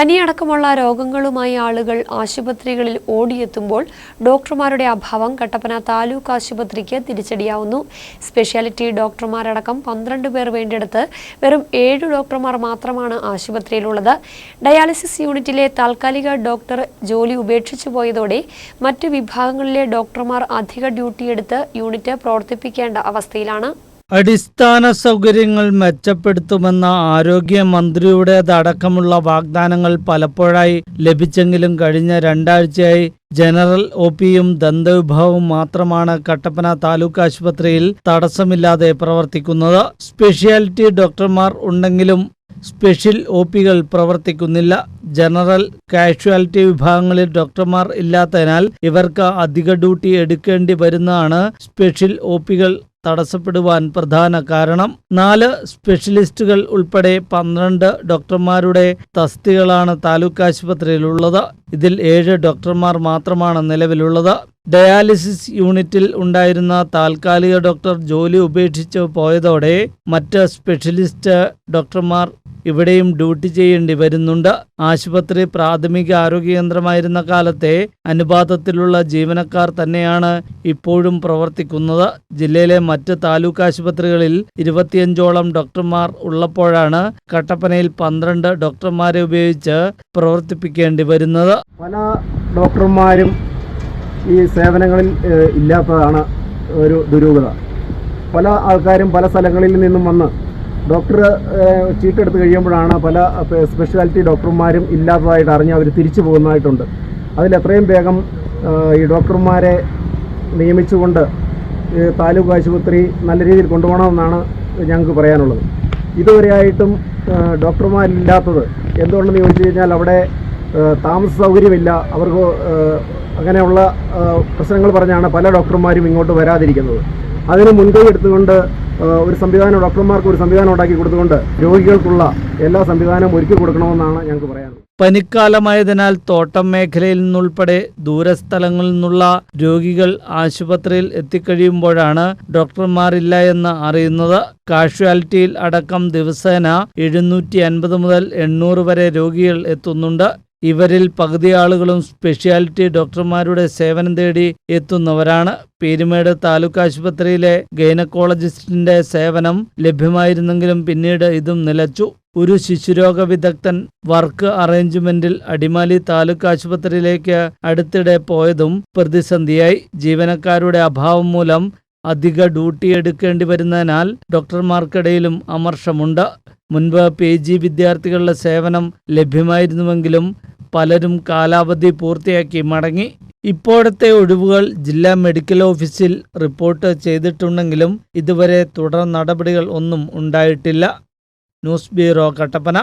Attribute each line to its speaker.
Speaker 1: പനിയടക്കമുള്ള രോഗങ്ങളുമായി ആളുകൾ ആശുപത്രികളിൽ ഓടിയെത്തുമ്പോൾ ഡോക്ടർമാരുടെ അഭാവം കട്ടപ്പന താലൂക്ക് ആശുപത്രിക്ക് തിരിച്ചടിയാവുന്നു. സ്പെഷ്യാലിറ്റി ഡോക്ടർമാരടക്കം പന്ത്രണ്ട് പേർ വേണ്ടിയെടുത്ത് വെറും ഏഴ് ഡോക്ടർമാർ മാത്രമാണ് ആശുപത്രിയിലുള്ളത്. ഡയാലിസിസ് യൂണിറ്റിലെ താൽക്കാലിക ഡോക്ടർ ജോലി ഉപേക്ഷിച്ചു പോയതോടെ മറ്റ് വിഭാഗങ്ങളിലെ ഡോക്ടർമാർ അധിക ഡ്യൂട്ടിയെടുത്ത് യൂണിറ്റ് പ്രവർത്തിപ്പിക്കേണ്ട അവസ്ഥയിലാണ്.
Speaker 2: അടിസ്ഥാന സൗകര്യങ്ങൾ മെച്ചപ്പെടുത്തുമെന്ന ആരോഗ്യമന്ത്രിയുടേതടക്കമുള്ള വാഗ്ദാനങ്ങൾ പലപ്പോഴായി ലഭിച്ചെങ്കിലും കഴിഞ്ഞ രണ്ടാഴ്ചയായി ജനറൽ ഒ പിയും ദന്തവിഭാഗവും മാത്രമാണ് കട്ടപ്പന താലൂക്ക് ആശുപത്രിയിൽ തടസ്സമില്ലാതെ പ്രവർത്തിക്കുന്നത്. സ്പെഷ്യാലിറ്റി ഡോക്ടർമാർ ഉണ്ടെങ്കിലും സ്പെഷ്യൽ ഒ പികൾ പ്രവർത്തിക്കുന്നില്ല. ജനറൽ കാഷ്വാലിറ്റി വിഭാഗങ്ങളിൽ ഡോക്ടർമാർ ഇല്ലാത്തതിനാൽ ഇവർക്ക് അധിക ഡ്യൂട്ടി എടുക്കേണ്ടി വരുന്നതാണ് സ്പെഷ്യൽ ഒ പികൾ തടസ്സപ്പെടുവാൻ പ്രധാന കാരണം. നാല് സ്പെഷ്യലിസ്റ്റുകൾ ഉൾപ്പെടെ പന്ത്രണ്ട് ഡോക്ടർമാരുടെ തസ്തികളാണ് താലൂക്ക് ആശുപത്രിയിലുള്ളത്. ഇതിൽ ഏഴ് ഡോക്ടർമാർ മാത്രമാണ് നിലവിലുള്ളത്. ഡയാലിസിസ് യൂണിറ്റിൽ ഉണ്ടായിരുന്ന താൽക്കാലിക ഡോക്ടർ ജോലി ഉപേക്ഷിച്ച് പോയതോടെ മറ്റ് സ്പെഷ്യലിസ്റ്റ് ഡോക്ടർമാർ ഇവിടെയും ഡ്യൂട്ടി ചെയ്യേണ്ടി വരുന്നുണ്ട്. ആശുപത്രി പ്രാഥമിക ആരോഗ്യ കേന്ദ്രമായിരുന്ന കാലത്തെ അനുപാതത്തിലുള്ള ജീവനക്കാർ തന്നെയാണ് ഇപ്പോഴും പ്രവർത്തിക്കുന്നത്. ജില്ലയിലെ മറ്റ് താലൂക്ക് ആശുപത്രികളിൽ ഇരുപത്തിയഞ്ചോളം ഡോക്ടർമാർ ഉള്ളപ്പോഴാണ് കട്ടപ്പനയിൽ പന്ത്രണ്ട് ഡോക്ടർമാരെ ഉപയോഗിച്ച് പ്രവർത്തിപ്പിക്കേണ്ടി വരുന്നത്.
Speaker 3: പല ഡോക്ടർമാരും ഈ സേവനങ്ങളിൽ ഇല്ലാത്തതാണ് ഒരു ദുരൂഹത. പല ആൾക്കാരും പല സ്ഥലങ്ങളിൽ നിന്നും വന്ന് ഡോക്ടർ ചീട്ടെടുത്ത് കഴിയുമ്പോഴാണ് പല സ്പെഷ്യാലിറ്റി ഡോക്ടർമാരും ഇല്ലാത്തതായിട്ട് അറിഞ്ഞ് അവർ തിരിച്ചു പോകുന്നതായിട്ടുണ്ട്. അതിൽ എത്രയും വേഗം ഈ ഡോക്ടർമാരെ നിയമിച്ചുകൊണ്ട് താലൂക്ക് ആശുപത്രി നല്ല രീതിയിൽ കൊണ്ടുപോകണമെന്നാണ് ഞങ്ങൾക്ക് പറയാനുള്ളത്. ഇതുവരെയായിട്ടും ഡോക്ടർമാരില്ലാത്തത് എന്തുകൊണ്ടെന്ന് ചോദിച്ചു കഴിഞ്ഞാൽ അവിടെ താമസ സൗകര്യമില്ല. അവർക്ക് അങ്ങനെയുള്ള പ്രശ്നങ്ങൾ പറഞ്ഞാണ് പല ഡോക്ടർമാരും ഇങ്ങോട്ട് വരാതിരിക്കുന്നത്. അതിന് മുൻകൈ എടുത്തുകൊണ്ട് ഒരു സംവിധാനം ഡോക്ടർമാർക്ക് ഒരു സംവിധാനം ഉണ്ടാക്കി കൊടുത്തുകൊണ്ട് രോഗികൾക്കുള്ള എല്ലാ സംവിധാനവും ഒരുക്കി കൊടുക്കണമെന്നാണ് ഞങ്ങൾക്ക് പറയാനുള്ളത്.
Speaker 2: പനിക്കാലമായതിനാൽ തോട്ടം മേഖലയിൽ നിന്നുൾപ്പെടെ ദൂരസ്ഥലങ്ങളിൽ നിന്നുള്ള രോഗികൾ ആശുപത്രിയിൽ എത്തിക്കഴിയുമ്പോഴാണ് ഡോക്ടർമാരില്ല എന്ന് അറിയുന്നത്. കാഷ്വാലിറ്റിയിൽ അടക്കം ദിവസേന എഴുന്നൂറ്റി അൻപത് മുതൽ എണ്ണൂറ് വരെ രോഗികൾ എത്തുന്നുണ്ട്. ഇവരിൽ പകുതി ആളുകളും സ്പെഷ്യാലിറ്റി ഡോക്ടർമാരുടെ സേവനം തേടി എത്തുന്നവരാണ്. പീരുമേട് താലൂക്ക് ആശുപത്രിയിലെ ഗൈനക്കോളജിസ്റ്റിന്റെ സേവനം ലഭ്യമായിരുന്നെങ്കിലും പിന്നീട് ഇതും നിലച്ചു. ഒരു ശിശുരോഗ വിദഗ്ധൻ വർക്ക് അറേഞ്ച്മെന്റിൽ അടിമാലി താലൂക്ക് ആശുപത്രിയിലേക്ക് അടുത്തിടെ പോയതും പ്രതിസന്ധിയായി. ജീവനക്കാരുടെ അഭാവം മൂലം അധിക ഡ്യൂട്ടി എടുക്കേണ്ടി വരുന്നതിനാൽ ഡോക്ടർമാർക്കിടയിലും അമർഷമുണ്ട്. മുൻപ് പി ജി വിദ്യാർത്ഥികളുടെ സേവനം ലഭ്യമായിരുന്നുവെങ്കിലും പലരും കാലാവധി പൂർത്തിയാക്കി മടങ്ങി. ഇപ്പോഴത്തെ ഒഴിവുകൾ ജില്ലാ മെഡിക്കൽ ഓഫീസിൽ റിപ്പോർട്ട് ചെയ്തിട്ടുണ്ടെങ്കിലും ഇതുവരെ തുടർ നടപടികൾ ഒന്നും ഉണ്ടായിട്ടില്ല. News bureau Kattappana.